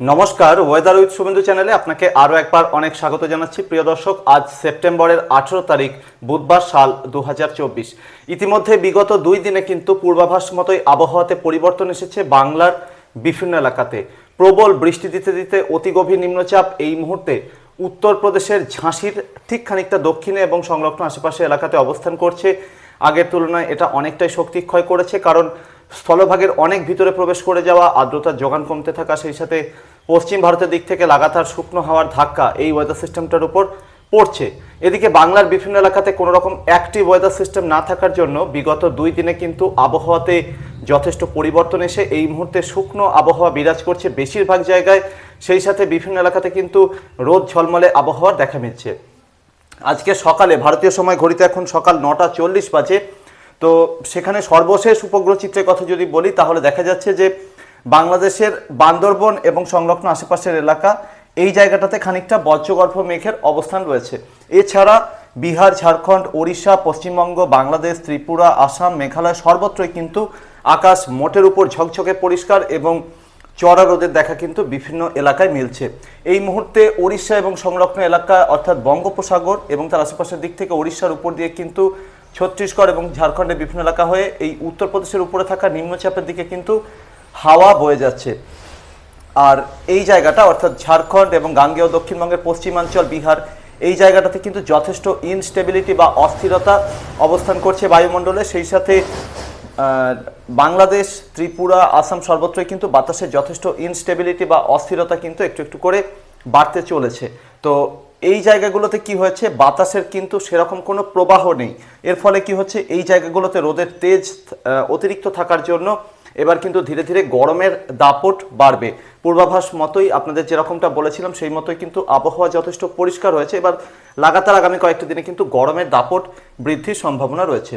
নমস্কার weather with Suvendu চ্যানেলে আপনাকে আরও একবার অনেক স্বাগত জানাচ্ছি। প্রিয় দর্শক, আজ সেপ্টেম্বরের আঠেরো তারিখ, বুধবার সাল দুহাজার চব্বিশ। ইতিমধ্যে বিগত দুই দিনে কিন্তু পূর্বাভাস মতোই আবহাওয়াতে পরিবর্তন এসেছে বাংলার বিভিন্ন এলাকাতে। প্রবল বৃষ্টি দিতে দিতে অতি গভীর নিম্নচাপ এই মুহূর্তে উত্তরপ্রদেশের ঝাঁসির ঠিক খানিকটা দক্ষিণে এবং সংলগ্ন আশেপাশে এলাকাতে অবস্থান করছে। আগের তুলনায় এটা অনেকটাই শক্তি ক্ষয় করেছে, কারণ স্থলভাগের অনেক ভিতরে প্রবেশ করে যাওয়া, আর্দ্রতার যোগান কমতে থাকা, সেই সাথে পশ্চিম ভারতের দিক থেকে লাগাতার শুকনো হাওয়ার ধাক্কা এই ওয়েদার সিস্টেমটার উপর পড়ছে। এদিকে বাংলার বিভিন্ন এলাকাতে কোনো রকম অ্যাক্টিভ ওয়েদার সিস্টেম না থাকার জন্য বিগত দুই দিনে কিন্তু আবহাওয়াতে যথেষ্ট পরিবর্তন এসে এই মুহূর্তে শুকনো আবহাওয়া বিরাজ করছে বেশিরভাগ জায়গায়। সেই সাথে বিভিন্ন এলাকাতে কিন্তু রোদ ঝলমলে আবহাওয়ার দেখা মিলছে। আজকে সকালে, ভারতীয় সময় ঘড়িতে এখন সকাল নটা চল্লিশ বাজে। তো সেখানে সর্বশেষ উপগ্রহ চিত্রের কথা যদি বলি, তাহলে দেখা যাচ্ছে যে বাংলাদেশের বান্দরবন এবং সংলগ্ন আশেপাশের এলাকা, এই জায়গাটাতে খানিকটা বজ্রগর্ভ মেঘের অবস্থান রয়েছে। এছাড়া বিহার, ঝাড়খণ্ড, ওড়িশা, পশ্চিমবঙ্গ, বাংলাদেশ, ত্রিপুরা, আসাম, মেঘালয় সর্বত্রই কিন্তু আকাশ মোটের উপর ঝকঝকে পরিষ্কার এবং চড়া রোদের দেখা কিন্তু বিভিন্ন এলাকায় মিলছে। এই মুহূর্তে ওড়িশা এবং সংলগ্ন এলাকা, অর্থাৎ বঙ্গোপসাগর এবং তার আশেপাশের দিক থেকে ওড়িশার উপর দিয়ে কিন্তু ছত্তিশগড় এবং ঝাড়খণ্ডের বিভিন্ন এলাকা হয়ে এই উত্তরপ্রদেশের উপরে থাকা নিম্নচাপের দিকে কিন্তু হাওয়া বয়ে যাচ্ছে। আর এই জায়গাটা, অর্থাৎ ঝাড়খণ্ড এবং গাঙ্গেয় দক্ষিণবঙ্গের পশ্চিমাঞ্চল, বিহার, এই জায়গাটাতে কিন্তু যথেষ্ট ইনস্টেবিলিটি বা অস্থিরতা অবস্থান করছে বায়ুমণ্ডলে। সেই সাথে বাংলাদেশ, ত্রিপুরা, আসাম সর্বত্রই কিন্তু বাতাসে যথেষ্ট ইনস্টেবিলিটি বা অস্থিরতা কিন্তু একটু একটু করে বাড়তে চলেছে। তো এই জায়গাগুলোতে কি হয়েছে? বাতাসের কিন্তু সেরকম কোনো প্রবাহ নেই। এর ফলে কি হচ্ছে? এই জায়গাগুলোতে রোদের তেজ অতিরিক্ত থাকার জন্য এবার কিন্তু ধীরে ধীরে গরমের দাপট বাড়বে। পূর্বাভাস মতোই আপনাদের যেরকমটা বলেছিলাম, সেই মতোই কিন্তু আবহাওয়া যথেষ্ট পরিষ্কার হয়েছে। এবার লাগাতার আগামী কয়েকটি দিনে কিন্তু গরমের দাপট বৃদ্ধির সম্ভাবনা রয়েছে।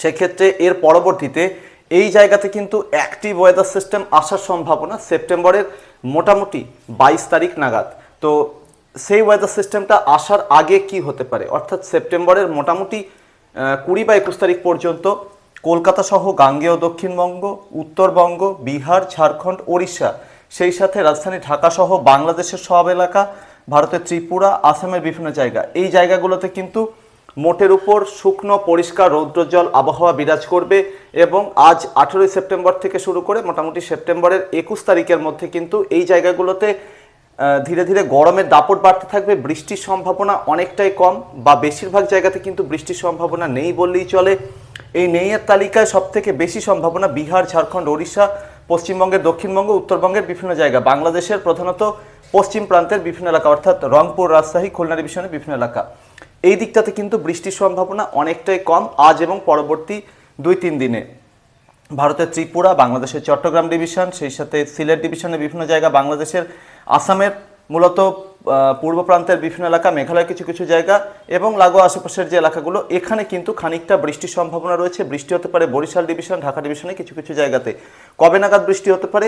সেক্ষেত্রে এর পরবর্তীতে এই জায়গাতে কিন্তু অ্যাক্টিভ ওয়েদার সিস্টেম আসার সম্ভাবনা সেপ্টেম্বরের মোটামুটি বাইশ তারিখ নাগাদ। তো সেই ওয়েদার সিস্টেমটা আসার আগে কি হতে পারে? অর্থাৎ সেপ্টেম্বরের মোটামুটি কুড়ি বা একুশ তারিখ পর্যন্ত কলকাতা সহ গাঙ্গেয় দক্ষিণবঙ্গ, উত্তরবঙ্গ, বিহার, ঝাড়খণ্ড, ওড়িশা, সেই সাথে রাজধানী ঢাকা সহ বাংলাদেশের সব এলাকা, ভারতের ত্রিপুরা, আসামের বিভিন্ন জায়গা। এই জায়গাগুলোতে কিন্তু মোটের উপর শুকনো পরিষ্কার রৌদ্রজল আবহাওয়া বিরাজ করবে এবং আজ আঠেরোই সেপ্টেম্বর থেকে শুরু করে মোটামুটি সেপ্টেম্বরের একুশ তারিখের মধ্যে কিন্তু এই জায়গাগুলোতে ধীরে ধীরে গরমের দাপট বাড়তে থাকবে, বৃষ্টির সম্ভাবনা অনেকটাই কম বা বেশিরভাগ জায়গাতে কিন্তু বৃষ্টির সম্ভাবনা নেই বললেই চলে। এই নেইয়ের তালিকায় সব থেকে বেশি সম্ভাবনা বিহার, ঝাড়খণ্ড, ওড়িশা পশ্চিমবঙ্গের দক্ষিণবঙ্গ, উত্তরবঙ্গের বিভিন্ন জায়গা, বাংলাদেশের প্রধানত পশ্চিম প্রান্তের বিভিন্ন এলাকা, অর্থাৎ রংপুর, রাজশাহী, খুলনা ডিভিশনের বিভিন্ন এলাকা। এই দিকটাতে কিন্তু বৃষ্টির সম্ভাবনা অনেকটাই কম আজ এবং পরবর্তী দুই তিন দিনে। ভারতের ত্রিপুরা, বাংলাদেশের চট্টগ্রাম ডিভিশন, সেই সাথে সিলেট ডিভিশনের বিভিন্ন জায়গা, বাংলাদেশের আসামের মূলত পূর্ব প্রান্তের বিভিন্ন এলাকা, মেঘালয়ের কিছু কিছু জায়গা এবং লাগোয়া আশেপাশের যে এলাকাগুলো, এখানে কিন্তু খানিকটা বৃষ্টির সম্ভাবনা রয়েছে। বৃষ্টি হতে পারে বরিশাল ডিভিশন, ঢাকা ডিভিশনে কিছু কিছু জায়গাতে। কবে নাগাদ বৃষ্টি হতে পারে?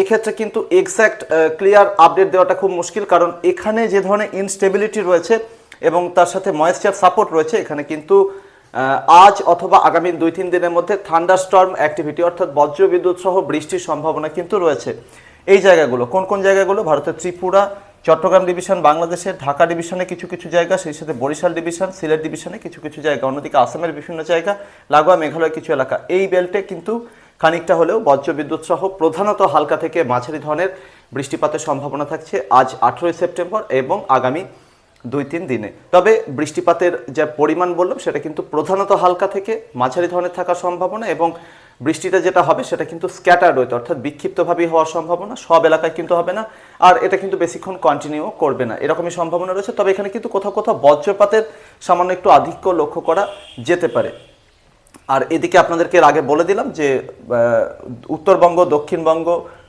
এক্ষেত্রে কিন্তু এক্স্যাক্ট ক্লিয়ার আপডেট দেওয়াটা খুব মুশকিল কারণ এখানে যে ধরনের ইনস্টেবিলিটি রয়েছে এবং তার সাথে ময়েশ্চার সাপোর্ট রয়েছে। এখানে কিন্তু আজ অথবা আগামী দুই তিন দিনের মধ্যে থান্ডার স্টর্ম অ্যাক্টিভিটি অর্থাৎ বজ্রবিদ্যুৎ সহ বৃষ্টির সম্ভাবনা কিন্তু রয়েছে। এই জায়গাগুলো, কোন কোন জায়গাগুলো? ভারতের ত্রিপুরা, চট্টগ্রাম ডিভিশন বাংলাদেশের ঢাকা ডিভিশনে কিছু কিছু জায়গা, সেই সাথে বরিশাল ডিভিশন সিলেট ডিভিশনে কিছু কিছু জায়গা, অন্যদিকে আসামের বিভিন্ন জায়গা, লাগোয়া, মেঘালয় কিছু এলাকা। এই বেল্টে কিন্তু খানিকটা হলেও বজ্রবিদ্যুৎ সহ প্রধানত হালকা থেকে মাঝারি ধরনের বৃষ্টিপাতের সম্ভাবনা থাকছে আজ আঠেরোই সেপ্টেম্বর এবং আগামী দুই তিন দিনে। তবে বৃষ্টিপাতের যে পরিমাণ বললাম, সেটা কিন্তু প্রধানত হালকা থেকে মাঝারি ধরনের থাকার সম্ভাবনা এবং বৃষ্টিটা যেটা হবে, সেটা কিন্তু স্ক্যাটার্ড হইতে, অর্থাৎ বিক্ষিপ্তভাবেই হওয়ার সম্ভাবনা সব এলাকায় কিন্তু হবে না। আর এটা কিন্তু বেশিক্ষণ কন্টিনিউ করবে না। এরকমই সম্ভাবনা রয়েছে। তবে এখানে কিন্তু কোথাও কোথাও বজ্রপাতের সামান্য একটু আধিক্য লক্ষ্য করা যেতে পারে। আর এদিকে আপনাদেরকে আগে বলে দিলাম যে উত্তরবঙ্গ, দক্ষিণবঙ্গ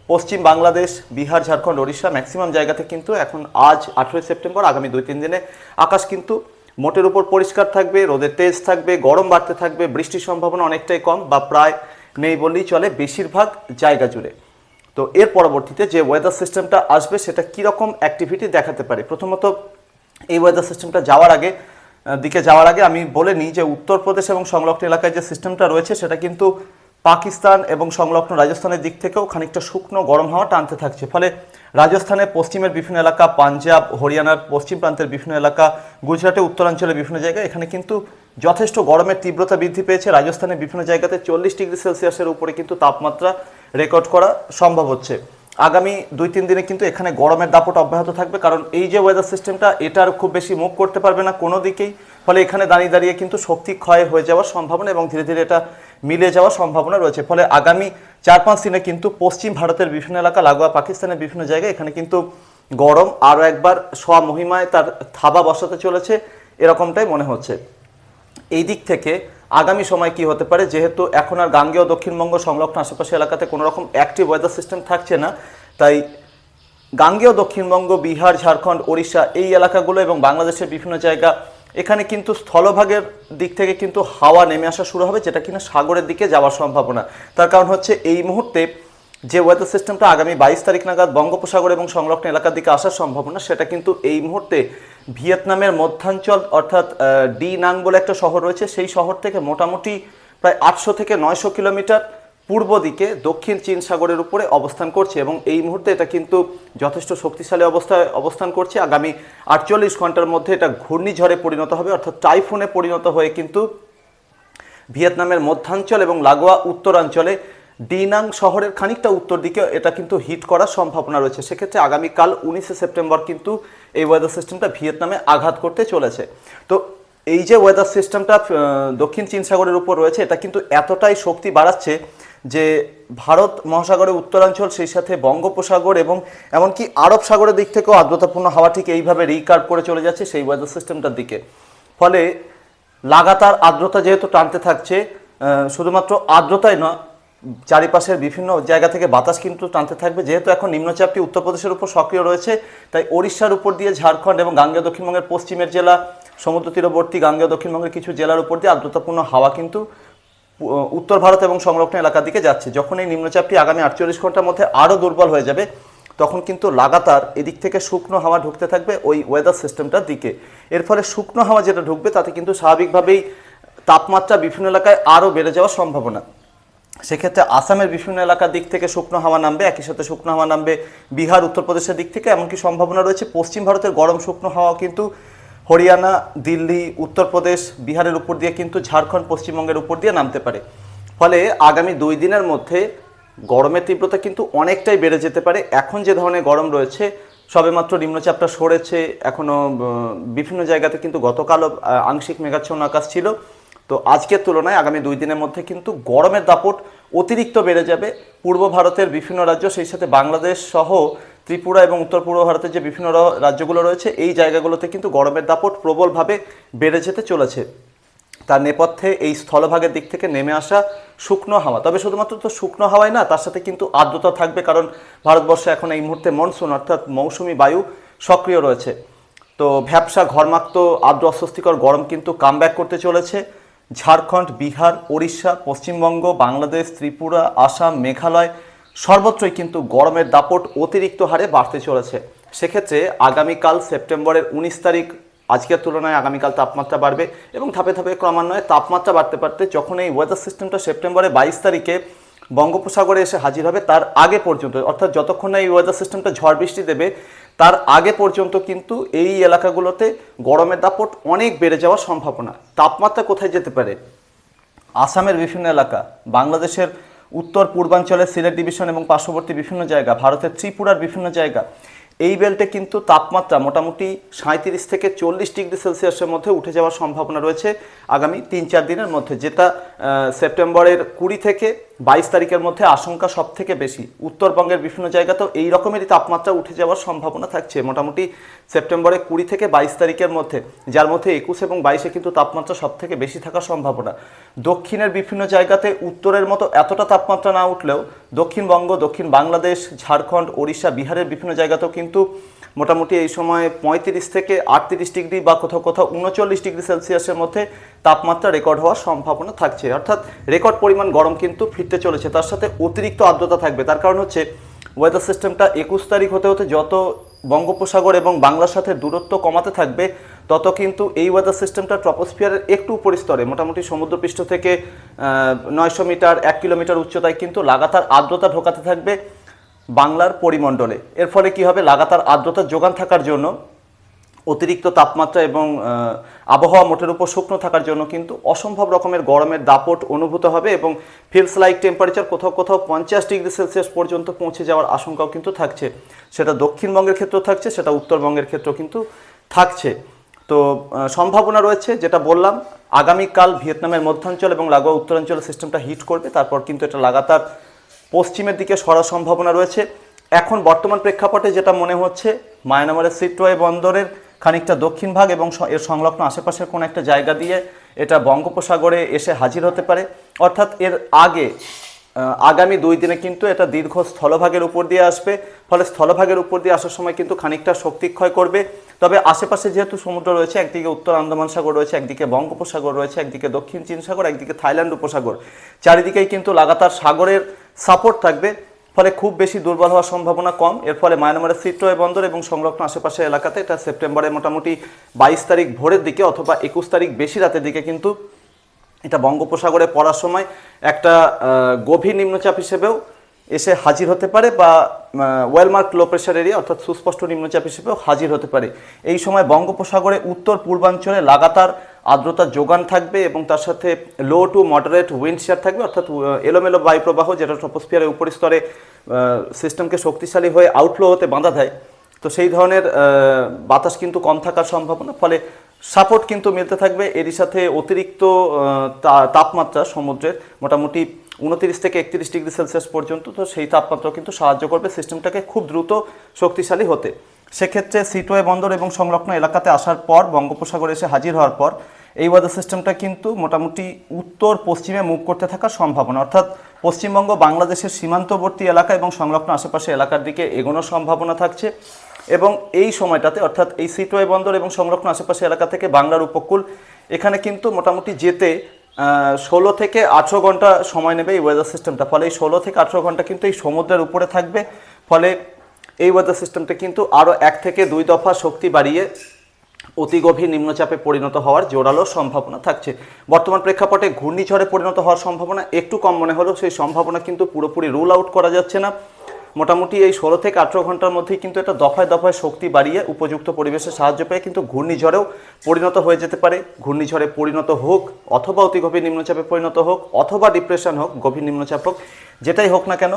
পশ্চিম বাংলাদেশ, বিহার, ঝাড়খণ্ড, ওড়িশা ম্যাক্সিমাম জায়গাতে কিন্তু এখন আজ আঠেরোই সেপ্টেম্বর, আগামী দুই, তিন দিনে আকাশ কিন্তু মোটের উপর পরিষ্কার থাকবে, রোদের তেজ থাকবে, গরম বাড়তে থাকবে, বৃষ্টির সম্ভাবনা অনেকটাই কম বা প্রায় নেই বললেই চলে বেশিরভাগ জায়গা জুড়ে। তো এর পরবর্তীতে যে ওয়েদার সিস্টেমটা আসবে সেটা কীরকম অ্যাক্টিভিটি দেখাতে পারে? প্রথমত, এই ওয়েদার সিস্টেমটা যাওয়ার আগে দিকে যাওয়ার আগে আমি বলে নিই যে উত্তরপ্রদেশ এবং সংলগ্ন এলাকায় যে সিস্টেমটা রয়েছে সেটা কিন্তু পাকিস্তান এবং সংলগ্ন রাজস্থানের দিক থেকেও খানিকটা শুকনো গরম হাওয়া টানতে থাকছে। ফলে রাজস্থানের পশ্চিমের বিভিন্ন এলাকা, পাঞ্জাব, হরিয়ানার পশ্চিম প্রান্তের বিভিন্ন এলাকা গুজরাটের উত্তরাঞ্চলের বিভিন্ন জায়গায় এখানে কিন্তু যথেষ্ট গরমের তীব্রতা বৃদ্ধি পেয়েছে। রাজস্থানের বিভিন্ন জায়গাতে চল্লিশ ডিগ্রি সেলসিয়াসের উপরে কিন্তু তাপমাত্রা রেকর্ড করা সম্ভব হচ্ছে। আগামী দুই তিন দিনে কিন্তু এখানে গরমের দাপট অব্যাহত থাকবে, কারণ এই যে ওয়েদার সিস্টেমটা এটার খুব বেশি মুখ করতে পারবে না কোনো দিকেই। ফলে এখানে দাঁড়িয়ে দাঁড়িয়ে কিন্তু শক্তি ক্ষয় হয়ে যাওয়ার সম্ভাবনা এবং ধীরে ধীরে এটা মিলে যাওয়ার সম্ভাবনা রয়েছে। ফলে আগামী চার পাঁচ দিনে কিন্তু পশ্চিম ভারতের বিভিন্ন এলাকা, লাগোয়া পাকিস্তানের বিভিন্ন জায়গায় এখানে কিন্তু গরম আরও একবার স্বমহিমায় তার থাবা বসাতে চলেছে এরকমটাই মনে হচ্ছে। এই দিক থেকে আগামী সময় কি হতে পারে? যেহেতু এখন আর গাঙ্গেয় দক্ষিণবঙ্গ সংলগ্ন আশেপাশে এলাকাতে কোনো রকম অ্যাক্টিভ ওয়েদার সিস্টেম থাকছে না, তাই গাঙ্গেয় দক্ষিণবঙ্গ, বিহার, ঝাড়খণ্ড, ওড়িশা এই এলাকাগুলো এবং বাংলাদেশের বিভিন্ন জায়গা এখানে কিন্তু স্থলভাগের দিক থেকে কিন্তু হাওয়া নেমে আসা শুরু হবে, যেটা কিনা সাগরের দিকে যাওয়ার সম্ভাবনা। তার কারণ হচ্ছে এই মুহূর্তে যে ওয়েদার সিস্টেমটা আগামী বাইশ তারিখ নাগাদ বঙ্গোপসাগর এবং সংলগ্ন এলাকার দিকে আসার সম্ভাবনা, সেটা কিন্তু এই মুহূর্তে ভিয়েতনামের মধ্যাঞ্চল অর্থাৎ ডি নাং বলে একটা শহর রয়েছে, সেই শহর থেকে মোটামুটি প্রায় আটশো থেকে নয়শো কিলোমিটার পূর্ব দিকে দক্ষিণ চীন সাগরের উপরে অবস্থান করছে এবং এই মুহূর্তে এটা কিন্তু যথেষ্ট শক্তিশালী অবস্থায় অবস্থান করছে। আগামী আটচল্লিশ ঘণ্টার মধ্যে এটা ঘূর্ণিঝড়ে পরিণত হবে, অর্থাৎ টাইফুনে পরিণত হয়ে কিন্তু ভিয়েতনামের মধ্যাঞ্চল এবং লাগোয়া উত্তরাঞ্চলে ডিনাং শহরের খানিকটা উত্তর দিকে এটা কিন্তু হিট করার সম্ভাবনা রয়েছে। সেক্ষেত্রে আগামীকাল উনিশে সেপ্টেম্বর কিন্তু এই ওয়েদার সিস্টেমটা ভিয়েতনামে আঘাত করতে চলেছে। তো এই যে ওয়েদার সিস্টেমটা দক্ষিণ চীন সাগরের উপর রয়েছে, এটা কিন্তু এতটাই শক্তি বাড়াচ্ছে যে ভারত মহাসাগরের উত্তরাঞ্চল, সেই সাথে বঙ্গোপসাগর এবং এমনকি আরব সাগরের দিক থেকেও আর্দ্রতাপূর্ণ হাওয়া ঠিক এইভাবে রিকার্ভ করে চলে যাচ্ছে সেই ওয়েদার সিস্টেমটার দিকে। ফলে লাগাতার আর্দ্রতা যেহেতু টানতে থাকছে শুধুমাত্র আর্দ্রতাই নয়, চারিপাশের বিভিন্ন জায়গা থেকে বাতাস কিন্তু টানতে থাকবে। যেহেতু এখন নিম্নচাপটি উত্তরপ্রদেশের উপর সক্রিয় রয়েছে, তাই ওড়িশার উপর দিয়ে ঝাড়খণ্ড এবং গাঙ্গেয় দক্ষিণবঙ্গের পশ্চিমের জেলা, সমুদ্র তীরবর্তী গাঙ্গেয় দক্ষিণবঙ্গের কিছু জেলার উপর দিয়ে আর্দ্রতাপূর্ণ হাওয়া কিন্তু উত্তর ভারত এবং সংলগ্ন এলাকার দিকে যাচ্ছে। যখন এই নিম্নচাপটি আগামী আটচল্লিশ ঘণ্টার মধ্যে আরও দুর্বল হয়ে যাবে, তখন কিন্তু লাগাতার এদিক থেকে শুকনো হাওয়া ঢুকতে থাকবে ওই ওয়েদার সিস্টেমটার দিকে। এর ফলে শুকনো হাওয়া যেটা ঢুকবে, তাতে কিন্তু স্বাভাবিকভাবেই তাপমাত্রা বিভিন্ন এলাকায় আরও বেড়ে যাওয়ার সম্ভাবনা। সেক্ষেত্রে আসামের বিভিন্ন এলাকার দিক থেকে শুকনো হাওয়া নামবে, একই সাথে শুকনো হাওয়া নামবে বিহার, উত্তরপ্রদেশের দিক থেকে। এমনকি সম্ভাবনা রয়েছে, পশ্চিম ভারতের গরম শুকনো হাওয়া কিন্তু হরিয়ানা, দিল্লি, উত্তরপ্রদেশ, বিহারের উপর দিয়ে কিন্তু ঝাড়খণ্ড পশ্চিমবঙ্গের উপর দিয়ে নামতে পারে। ফলে আগামী দুই দিনের মধ্যে গরমের তীব্রতা কিন্তু অনেকটাই বেড়ে যেতে পারে। এখন যে ধরনের গরম রয়েছে, সবেমাত্র নিম্নচাপটা সরেছে। এখনও বিভিন্ন জায়গাতে কিন্তু গতকালও আংশিক মেঘাচ্ছন্ন আকাশ ছিল। তো আজকের তুলনায় আগামী দুই দিনের মধ্যে কিন্তু গরমের দাপট অতিরিক্ত বেড়ে যাবে। পূর্ব ভারতের বিভিন্ন রাজ্য, সেই সাথে বাংলাদেশ সহ ত্রিপুরা এবং উত্তর পূর্ব ভারতের যে বিভিন্ন রাজ্যগুলো রয়েছে, এই জায়গাগুলোতে কিন্তু গরমের দাপট প্রবলভাবে বেড়ে যেতে চলেছে। তার নেপথ্যে এই স্থলভাগের দিক থেকে নেমে আসা শুকনো হাওয়া। তবে শুধুমাত্র তো শুকনো হাওয়াই না, তার সাথে কিন্তু আর্দ্রতা থাকবে কারণ ভারতবর্ষে এখন এই মুহূর্তে মনসুন, অর্থাৎ মৌসুমি বায়ু সক্রিয় রয়েছে। তো ভ্যাবসা, ঘরমাক্ত, আর্দ্র, অস্বস্তিকর গরম কিন্তু কামব্যাক করতে চলেছে। ঝাড়খণ্ড, বিহার, ওড়িশা, পশ্চিমবঙ্গ, বাংলাদেশ, ত্রিপুরা, আসাম, মেঘালয় সর্বত্রই কিন্তু গরমের দাপট অতিরিক্ত হারে বাড়তে চলেছে। সেক্ষেত্রে আগামীকাল সেপ্টেম্বরের উনিশ তারিখ, আজকের তুলনায় আগামীকাল তাপমাত্রা বাড়বে এবং ধাপে ধাপে ক্রমান্বয়ে তাপমাত্রা বাড়তে বাড়তে যখন এই ওয়েদার সিস্টেমটা সেপ্টেম্বরে বাইশ তারিখে বঙ্গোপসাগরে এসে হাজির হবে, তার আগে পর্যন্ত, অর্থাৎ যতক্ষণ না এই ওয়েদার সিস্টেমটা ঝড় বৃষ্টি দেবে, তার আগে পর্যন্ত কিন্তু এই এলাকাগুলোতে গরমের দাপট অনেক বেড়ে যাওয়ার সম্ভাবনা। তাপমাত্রা কোথায় যেতে পারে? আসামের বিভিন্ন এলাকা, বাংলাদেশের উত্তর পূর্বাঞ্চলের সিলেট ডিভিশন এবং পার্শ্ববর্তী বিভিন্ন জায়গা, ভারতের ত্রিপুরার বিভিন্ন জায়গা, এই বেল্টে কিন্তু তাপমাত্রা মোটামুটি সাঁত্রিশ থেকে চল্লিশ ডিগ্রি সেলসিয়াসের মধ্যে উঠে যাওয়ার সম্ভাবনা রয়েছে আগামী তিন চার দিনের মধ্যে, যেটা সেপ্টেম্বরের কুড়ি থেকে বাইশ তারিখের মধ্যে আশঙ্কা সব থেকে বেশি। উত্তরবঙ্গের বিভিন্ন জায়গাতেও এই রকমেরই তাপমাত্রা উঠে যাওয়ার সম্ভাবনা থাকছে। মোটামুটি সেপ্টেম্বরের কুড়ি থেকে বাইশ তারিখের মধ্যে, যার মধ্যে একুশ এবং বাইশে কিন্তু তাপমাত্রা সব থেকে বেশি থাকার সম্ভাবনা। দক্ষিণের বিভিন্ন জায়গাতে উত্তরের মতো এতটা তাপমাত্রা না উঠলেও দক্ষিণবঙ্গ, দক্ষিণ বাংলাদেশ, ঝাড়খণ্ড, ওড়িশা, বিহারের বিভিন্ন জায়গাতেও কিন্তু মোটামুটি এই সময় পঁয়ত্রিশ থেকে আটত্রিশ ডিগ্রি বা কোথাও কোথাও উনচল্লিশ ডিগ্রি সেলসিয়াসের মধ্যে তাপমাত্রা রেকর্ড হওয়ার সম্ভাবনা থাকছে। অর্থাৎ রেকর্ড পরিমাণ গরম কিন্তু ফিরতে চলেছে। তার সাথে অতিরিক্ত আর্দ্রতা থাকবে। তার কারণ হচ্ছে ওয়েদার সিস্টেমটা একুশ তারিখ হতে হতে যত বঙ্গোপসাগর এবং বাংলার সাথে দূরত্ব কমাতে থাকবে, তত কিন্তু এই ওয়েদার সিস্টেমটা ট্রপোস্ফিয়ারের একটু উপরিস্তরে মোটামুটি সমুদ্রপৃষ্ঠ থেকে নয়শো মিটার, এক কিলোমিটার উচ্চতায় কিন্তু লাগাতার আর্দ্রতা ঢোকাতে থাকবে বাংলার পরিমণ্ডলে। এর ফলে কি হবে? লাগাতার আর্দ্রতার যোগান থাকার জন্য অতিরিক্ত তাপমাত্রা এবং আবহাওয়া মোটের উপর শুকনো থাকার জন্য কিন্তু অসম্ভব রকমের গরমের দাপট অনুভূত হবে এবং ফিলস লাইক টেম্পারেচার কোথাও কোথাও পঞ্চাশ ডিগ্রি সেলসিয়াস পর্যন্ত পৌঁছে যাওয়ার আশঙ্কাও কিন্তু থাকছে। সেটা দক্ষিণবঙ্গের ক্ষেত্রেও থাকছে, সেটা উত্তরবঙ্গের ক্ষেত্রেও কিন্তু থাকছে। তো সম্ভাবনা রয়েছে, যেটা বললাম, আগামীকাল ভিয়েতনামের মধ্যাঞ্চল এবং লাগোয়া উত্তরাঞ্চল সিস্টেমটা হিট করবে, তারপর কিন্তু এটা লাগাতার পশ্চিমের দিকে সরার সম্ভাবনা রয়েছে। এখন বর্তমান প্রেক্ষাপটে যেটা মনে হচ্ছে, মায়ানমারের সিটওয়ে বন্দরের খানিকটা দক্ষিণ ভাগ এবং এর সংলগ্ন আশেপাশের কোনো একটা জায়গা দিয়ে এটা বঙ্গোপসাগরে এসে হাজির হতে পারে। অর্থাৎ এর আগে আগামী দুই দিনে কিন্তু এটা দীর্ঘ স্থলভাগের উপর দিয়ে আসবে। ফলে স্থলভাগের উপর দিয়ে আসার সময় কিন্তু খানিকটা শক্তি ক্ষয় করবে। তবে আশেপাশে যেহেতু সমুদ্র রয়েছে, একদিকে উত্তর আন্দামান সাগর রয়েছে, একদিকে বঙ্গোপসাগর রয়েছে, একদিকে দক্ষিণ চীন সাগর, একদিকে থাইল্যান্ড উপসাগর। চারিদিকেই কিন্তু লাগাতার সাগরের সাপোর্ট থাকবে। ফলে খুব বেশি দুর্বল হওয়ার সম্ভাবনা কম। এর ফলে মায়ানমারের সিট্রয় বন্দর এবং সংলগ্ন আশেপাশে এলাকাতে এটা সেপ্টেম্বরের মোটামুটি বাইশ তারিখ ভোরের দিকে অথবা একুশ তারিখ বেশি রাতের দিকে কিন্তু এটা বঙ্গোপসাগরে পড়ার সময় একটা গভীর নিম্নচাপ হিসেবেও এসে হাজির হতে পারে বা ওয়েলমার্ক লো প্রেশার এরিয়া অর্থাৎ সুস্পষ্ট নিম্নচাপ হিসেবেও হাজির হতে পারে। এই সময় বঙ্গোপসাগরে উত্তর পূর্বাঞ্চলে লাগাতার আর্দ্রতার যোগান থাকবে এবং তার সাথে low to moderate wind shear থাকবে, অর্থাৎ এলোমেলো বায়ুপ্রবাহ যেটা ট্রপোস্ফিয়ারের উপরিস্তরে সিস্টেমকে শক্তিশালী হয়ে আউটফ্লো হতে বাঁধা দেয়। তো সেই ধরনের বাতাস কিন্তু কম থাকার সম্ভাবনা, ফলে সাপোর্ট কিন্তু মিলতে থাকবে। এরই সাথে অতিরিক্ত তাপমাত্রা সমুদ্রের মোটামুটি উনতিরিশ থেকে একত্রিশ ডিগ্রি সেলসিয়াস পর্যন্ত, তো সেই তাপমাত্রা কিন্তু সাহায্য করবে সিস্টেমটাকে খুব দ্রুত শক্তিশালী হতে। সেক্ষেত্রে সিটওয়ে বন্দর এবং সংলগ্ন এলাকাতে আসার পর, বঙ্গোপসাগরে এসে হাজির হওয়ার পর এই ওয়েদার সিস্টেমটা কিন্তু মোটামুটি উত্তর পশ্চিমে মুভ করতে থাকার সম্ভাবনা। অর্থাৎ পশ্চিমবঙ্গ, বাংলাদেশের সীমান্তবর্তী এলাকা এবং সংলগ্ন আশেপাশে এলাকার দিকে এগোনোর সম্ভাবনা থাকছে এবং এই সময়টাতে, অর্থাৎ এই সিটওয়ে বন্দর এবং সংলগ্ন আশেপাশে এলাকা থেকে বাংলার উপকূল, এখানে কিন্তু মোটামুটি যেতে ষোলো থেকে আঠেরো ঘণ্টা সময় নেবে এই ওয়েদার সিস্টেমটা ফলে এই ষোলো থেকে আঠেরো ঘণ্টা কিন্তু এই সমুদ্রের উপরে থাকবে। ফলে এই ওয়েদার সিস্টেমটা কিন্তু আরও এক থেকে দুই দফা শক্তি বাড়িয়ে অতি গভীর নিম্নচাপে পরিণত হওয়ার জোরালো সম্ভাবনা থাকছে। বর্তমান প্রেক্ষাপটে ঘূর্ণিঝড়ে পরিণত হওয়ার সম্ভাবনা একটু কম মনে হলেও সেই সম্ভাবনা কিন্তু পুরোপুরি রুল আউট করা যাচ্ছে না। মোটামুটি এই ষোলো থেকে আঠেরো ঘণ্টার মধ্যেই কিন্তু এটা দফায় দফায় শক্তি বাড়িয়ে উপযুক্ত পরিবেশে সাহায্য পেয়ে কিন্তু ঘূর্ণিঝড়েও পরিণত হয়ে যেতে পারে। ঘূর্ণিঝড়ে পরিণত হোক অথবা অতি গভীর নিম্নচাপে পরিণত হোক অথবা ডিপ্রেশন হোক, গভীর নিম্নচাপ হোক, যেটাই হোক না কেন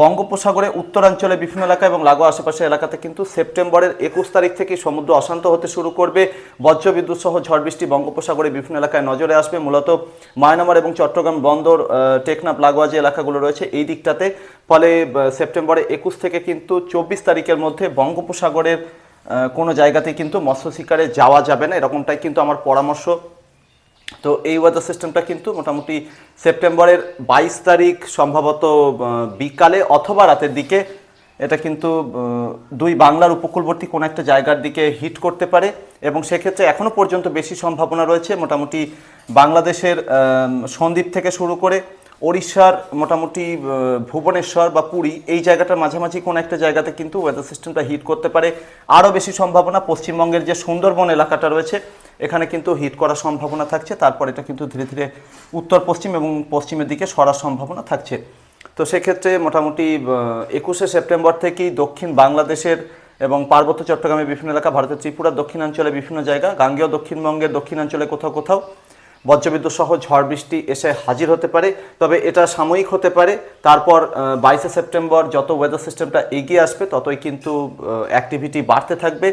বঙ্গোপসাগরে উত্তরাঞ্চলে বিভিন্ন এলাকা এবং লাগোয়া আশেপাশে এলাকাতে কিন্তু সেপ্টেম্বরের একুশ তারিখ থেকে সমুদ্র অশান্ত হতে শুরু করবে। বজ্রবিদ্যুৎ সহ ঝড় বৃষ্টি বঙ্গোপসাগরে বিভিন্ন এলাকায় নজরে আসবে। মূলত মায়ানমার এবং চট্টগ্রাম বন্দর টেকনাফ, লাগোয়া যে এলাকাগুলো রয়েছে, এই দিকটাতে। ফলে সেপ্টেম্বরে একুশ থেকে কিন্তু চব্বিশ তারিখের মধ্যে বঙ্গোপসাগরের কোনো জায়গাতে কিন্তু মৎস্য শিকারে যাওয়া যাবে না। এরকমটাই কিন্তু আমার পরামর্শ তো এই ওয়েদার সিস্টেমটা কিন্তু মোটামুটি সেপ্টেম্বরের বাইশ তারিখ সম্ভবত বিকালে অথবা রাতের দিকে এটা কিন্তু দুই বাংলার উপকূলবর্তী কোনো একটা জায়গার দিকে হিট করতে পারে এবং সেক্ষেত্রে এখনও পর্যন্ত বেশি সম্ভাবনা রয়েছে। মোটামুটি বাংলাদেশের সন্দ্বীপ থেকে শুরু করে ওড়িশার, মোটামুটি ভুবনেশ্বর বা পুরী এই জায়গাটার মাঝামাঝি কোনো একটা জায়গাতে কিন্তু ওয়েদার সিস্টেমটা হিট করতে পারে। আরও বেশি সম্ভাবনা পশ্চিমবঙ্গের যে সুন্দরবন এলাকাটা রয়েছে এখানে কিন্তু হিট করার সম্ভাবনা থাকছে, তারপর এটা কিন্তু ধীরে ধীরে উত্তর পশ্চিম এবং পশ্চিমের দিকে সরার সম্ভাবনা থাকছে। তো সেক্ষেত্রে মোটামুটি একুশে সেপ্টেম্বর থেকেই দক্ষিণ বাংলাদেশের এবং পার্বত্য চট্টগ্রামের বিভিন্ন এলাকা, ভারতের ত্রিপুরার দক্ষিণাঞ্চলে বিভিন্ন জায়গা, গাঙ্গেয় দক্ষিণবঙ্গের দক্ষিণাঞ্চলে কোথাও কোথাও বজ্রবিদ্যুৎ সহ ঝড় বৃষ্টি এসে হাজির হতে পারে। তবে এটা সাময়িক হতে পারে, তারপর বাইশে সেপ্টেম্বর যত ওয়েদার সিস্টেমটা এগিয়ে আসবে, ততই কিন্তু অ্যাক্টিভিটি বাড়তে থাকবে।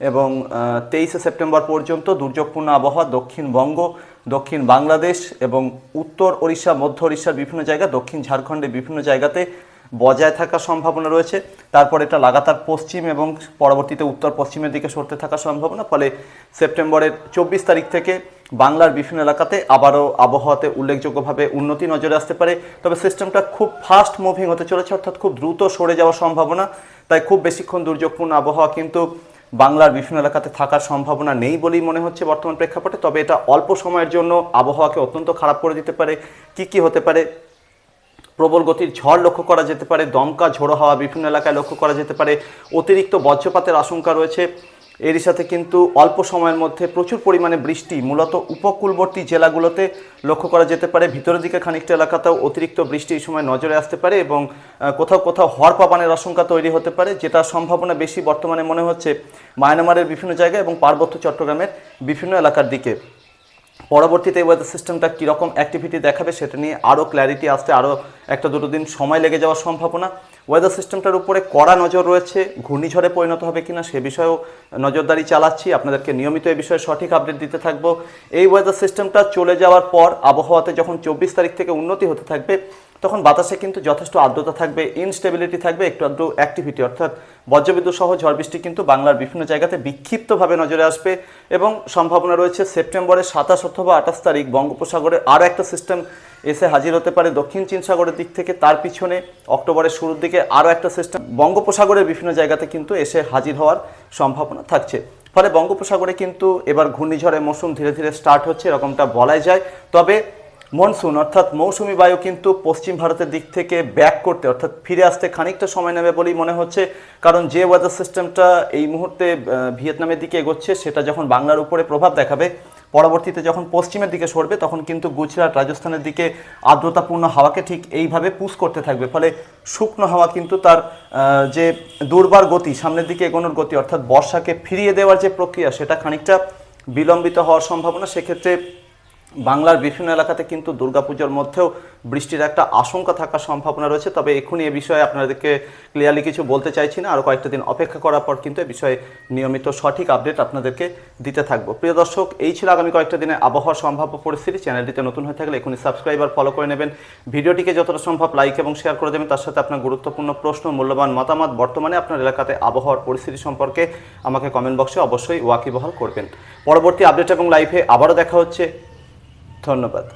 এবং তেইশে সেপ্টেম্বর পর্যন্ত দুর্যোগপূর্ণ আবহাওয়া দক্ষিণবঙ্গ দক্ষিণ বাংলাদেশ এবং উত্তর ওড়িশা, মধ্য ওড়িশার বিভিন্ন জায়গা, দক্ষিণ ঝাড়খণ্ডের বিভিন্ন জায়গাতে বজায় থাকার সম্ভাবনা রয়েছে। তারপর এটা লাগাতার পশ্চিম এবং পরবর্তীতে উত্তর পশ্চিমের দিকে সরতে থাকার সম্ভাবনা। ফলে সেপ্টেম্বরের চব্বিশ তারিখ থেকে বাংলার বিভিন্ন এলাকাতে আবারও আবহাওয়াতে উল্লেখযোগ্যভাবে উন্নতি নজরে আসতে পারে। তবে সিস্টেমটা খুব ফাস্ট মুভিং হতে চলেছে, অর্থাৎ খুব দ্রুত সরে যাওয়ার সম্ভাবনা। তাই খুব বেশিক্ষণ দুর্যোগপূর্ণ আবহাওয়া কিন্তু বাংলার বিভিন্ন এলাকাতে থাকার সম্ভাবনা নেই বলেই মনে হচ্ছে বর্তমান প্রেক্ষাপটে। তবে এটা অল্প সময়ের জন্য আবহাওয়াকে অত্যন্ত খারাপ করে দিতে পারে। কি কি হতে পারে? প্রবল গতির ঝড় লক্ষ্য করা যেতে পারে। দমকা, ঝোড়ো হাওয়া বিভিন্ন এলাকায় লক্ষ্য করা যেতে পারে। অতিরিক্ত বজ্রপাতের আশঙ্কা রয়েছে। এরই সাথে কিন্তু অল্প সময়ের মধ্যে প্রচুর পরিমাণে বৃষ্টি মূলত উপকূলবর্তী জেলাগুলোতে লক্ষ্য করা যেতে পারে। ভিতরের দিকে খানিকটা এলাকাতেও অতিরিক্ত বৃষ্টি এই সময় নজরে আসতে পারে এবং কোথাও কোথাও হরপাবানের আশঙ্কা তৈরি হতে পারে, যেটা সম্ভাবনা বেশি বর্তমানে মনে হচ্ছে মায়ানমারের বিভিন্ন জায়গায় এবং পার্বত্য চট্টগ্রামের বিভিন্ন এলাকার দিকে। পরবর্তীতে ওয়েদার সিস্টেমটা কীরকম অ্যাক্টিভিটি দেখাবে সেটা নিয়ে আরও ক্ল্যারিটি আসতে আরও একটা দুটো দিন সময় লেগে যাওয়ার সম্ভাবনা। ওয়েদার সিস্টেমটার উপরে কড়া নজর রয়েছে, ঘূর্ণিঝড়ে পরিণত হবে কি না সে বিষয়েও নজরদারি চালাচ্ছি। আপনাদেরকে নিয়মিত এই বিষয়ে সঠিক আপডেট দিতে থাকব। এই ওয়েদার সিস্টেমটা চলে যাওয়ার পর আবহাওয়াতে যখন চব্বিশ তারিখ থেকে উন্নতি হতে থাকবে তখন বাতাসে কিন্তু যথেষ্ট আর্দ্রতা থাকবে ইনস্টেবিলিটি থাকবে, একটু আধটু অ্যাক্টিভিটি অর্থাৎ বজ্রবিদ্যুৎ সহ ঝড় বৃষ্টি কিন্তু বাংলার বিভিন্ন জায়গাতে বিক্ষিপ্তভাবে নজরে আসবে এবং সম্ভাবনা রয়েছে সেপ্টেম্বরের সাতাশ অথবা আঠাশ তারিখ বঙ্গোপসাগরে আরও একটা সিস্টেম এসে হাজির হতে পারে দক্ষিণ চীন সাগরের দিক থেকে। তার পিছনে অক্টোবরের শুরুর দিকে আরও একটা সিস্টেম বঙ্গোপসাগরের বিভিন্ন জায়গাতে কিন্তু এসে হাজির হওয়ার সম্ভাবনা থাকছে। ফলে বঙ্গোপসাগরে কিন্তু এবার ঘূর্ণিঝড়ের মৌসুম ধীরে ধীরে স্টার্ট হচ্ছে, এরকমটা বলাই যায়। তবে মনসুন, অর্থাৎ মৌসুমি বায়ু কিন্তু পশ্চিম ভারতের দিক থেকে ব্যাক করতে, অর্থাৎ ফিরে আসতে খানিকটা সময় নেবে বলেই মনে হচ্ছে। কারণ যে ওয়েদার সিস্টেমটা এই মুহূর্তে ভিয়েতনামের দিকে এগোচ্ছে, সেটা যখন বাংলার উপরে প্রভাব দেখাবে, পরবর্তীতে যখন পশ্চিমের দিকে সরবে, তখন কিন্তু গুজরাট, রাজস্থানের দিকে আর্দ্রতাপূর্ণ হাওয়াকে ঠিক এইভাবে পুশ করতে থাকবে। ফলে শুকনো হাওয়া কিন্তু তার যে দুর্বার গতি, সামনের দিকে এগোনোর গতি, অর্থাৎ বর্ষাকে ফিরিয়ে দেওয়ার যে প্রক্রিয়া, সেটা খানিকটা বিলম্বিত হওয়ার সম্ভাবনা। সেক্ষেত্রে বাংলার বিভিন্ন এলাকাতে কিন্তু দুর্গাপুজোর মধ্যেও বৃষ্টির একটা আশঙ্কা থাকার সম্ভাবনা রয়েছে। তবে এখনই এ বিষয়ে আপনাদেরকে ক্লিয়ারলি কিছু বলতে চাইছি না। আরও কয়েকটা দিন অপেক্ষা করার পর কিন্তু এ বিষয়ে নিয়মিত সঠিক আপডেট আপনাদেরকে দিতে থাকব। প্রিয় দর্শক, এই ছিল আগামী কয়েকটা দিনে আবহাওয়ার সম্ভাব্য পরিস্থিতি। চ্যানেলটিতে নতুন হয়ে থাকলে এখনই সাবস্ক্রাইব আর ফলো করে নেবেন। ভিডিওটিকে যতটা সম্ভব লাইক এবং শেয়ার করে দেবেন। তার সাথে আপনার গুরুত্বপূর্ণ প্রশ্ন, মূল্যবান মতামত, বর্তমানে আপনার এলাকাতে আবহাওয়ার পরিস্থিতি সম্পর্কে আমাকে কমেন্ট বক্সে অবশ্যই ওয়াকিবহাল করবেন। পরবর্তী আপডেট এবং লাইভে আবারও দেখা হচ্ছে। ধন্যবাদ।